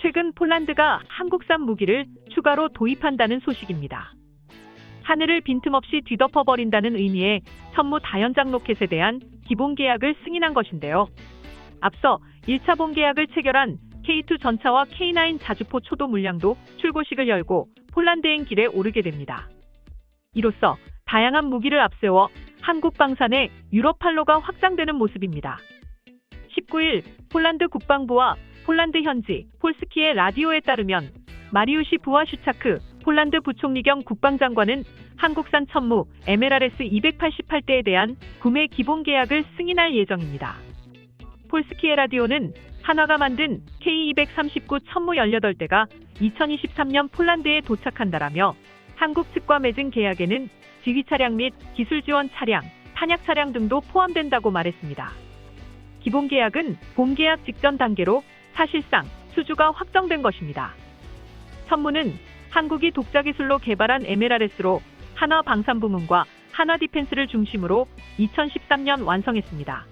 최근 폴란드가 한국산 무기를 추가로 도입한다는 소식입니다. 하늘을 빈틈없이 뒤덮어버린다는 의미의 천무 다연장 로켓에 대한 기본 계약을 승인한 것인데요. 앞서 1차 본 계약을 체결한 K2 전차와 K9 자주포 초도 물량도 출고식을 열고 폴란드행 길에 오르게 됩니다. 이로써 다양한 무기를 앞세워 한국 방산의 유럽 판로가 확장되는 모습입니다. 19일 폴란드 국방부와 폴란드 현지 폴스키의 라디오에 따르면 마리우시 부와 슈차크 폴란드 부총리 겸 국방장관은 한국산 천무 MLRS 288대에 대한 구매 기본 계약을 승인할 예정입니다. 폴스키의 라디오는 한화가 만든 K239 천무 18대가 2023년 폴란드에 도착한다라며 한국 측과 맺은 계약에는 지휘 차량 및 기술 지원 차량, 탄약 차량 등도 포함된다고 말했습니다. 기본 계약은 본 계약 직전 단계로 사실상 수주가 확정된 것입니다. 천무는 한국이 독자 기술로 개발한 MLRS로 한화 방산 부문과 한화 디펜스를 중심으로 2013년 완성했습니다.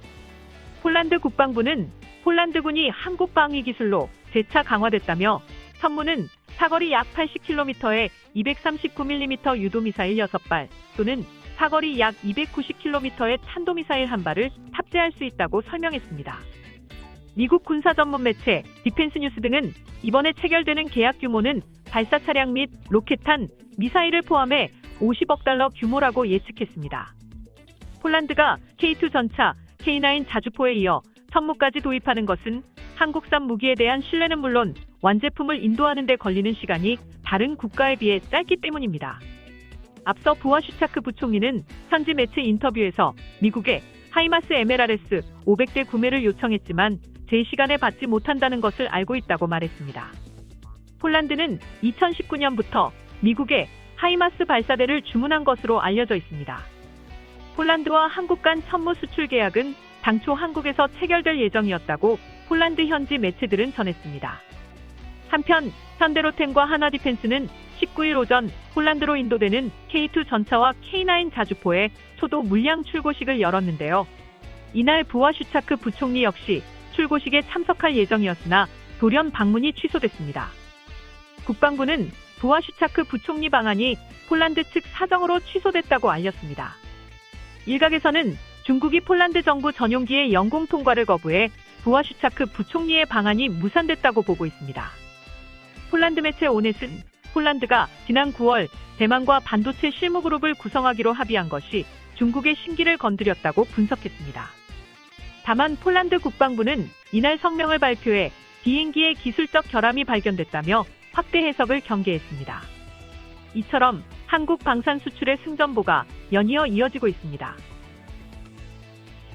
폴란드 국방부는 폴란드군이 한국 방위 기술로 재차 강화됐다며 천무는 사거리 약 80km에 239mm 유도미사일 6발 또는 사거리 약 290km의 탄도미사일 한 발을 탑재할 수 있다고 설명했습니다. 미국 군사 전문 매체 디펜스 뉴스 등은 이번에 체결되는 계약 규모는 발사 차량 및 로켓탄, 미사일을 포함해 50억 달러 규모라고 예측했습니다. 폴란드가 K2 전차, K9 자주포에 이어 천무까지 도입하는 것은 한국산 무기에 대한 신뢰는 물론 완제품을 인도하는 데 걸리는 시간이 다른 국가에 비해 짧기 때문입니다. 앞서 부와슈차크 부총리는 현지 매체 인터뷰에서 미국에 하이마스 MLRS 500대 구매를 요청했지만 제 시간에 받지 못한다는 것을 알고 있다고 말했습니다. 폴란드는 2019년부터 미국에 하이마스 발사대를 주문한 것으로 알려져 있습니다. 폴란드와 한국 간 천무 수출 계약은 당초 한국에서 체결될 예정이었다고 폴란드 현지 매체들은 전했습니다. 한편 현대로템과 하나디펜스는 19일 오전 폴란드로 인도되는 K2 전차와 K9 자주포의 초도 물량 출고식을 열었는데요. 이날 부와슈차크 부총리 역시 출고식에 참석할 예정이었으나 돌연 방문이 취소됐습니다. 국방부는 부와슈차크 부총리 방안이 폴란드 측 사정으로 취소됐다고 알렸습니다. 일각에서는 중국이 폴란드 정부 전용기의 영공 통과를 거부해 부와슈차크 부총리의 방안이 무산됐다고 보고 있습니다. 폴란드 매체 오넷은 폴란드가 지난 9월 대만과 반도체 실무 그룹을 구성하기로 합의한 것이 중국의 심기를 건드렸다고 분석했습니다. 다만 폴란드 국방부는 이날 성명을 발표해 비행기의 기술적 결함이 발견됐다며 확대 해석을 경계했습니다. 이처럼 한국 방산 수출의 승전보가 연이어 이어지고 있습니다.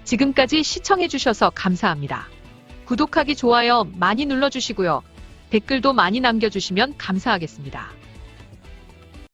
지금까지 시청해주셔서 감사합니다. 구독하기, 좋아요 많이 눌러주시고요. 댓글도 많이 남겨주시면 감사하겠습니다.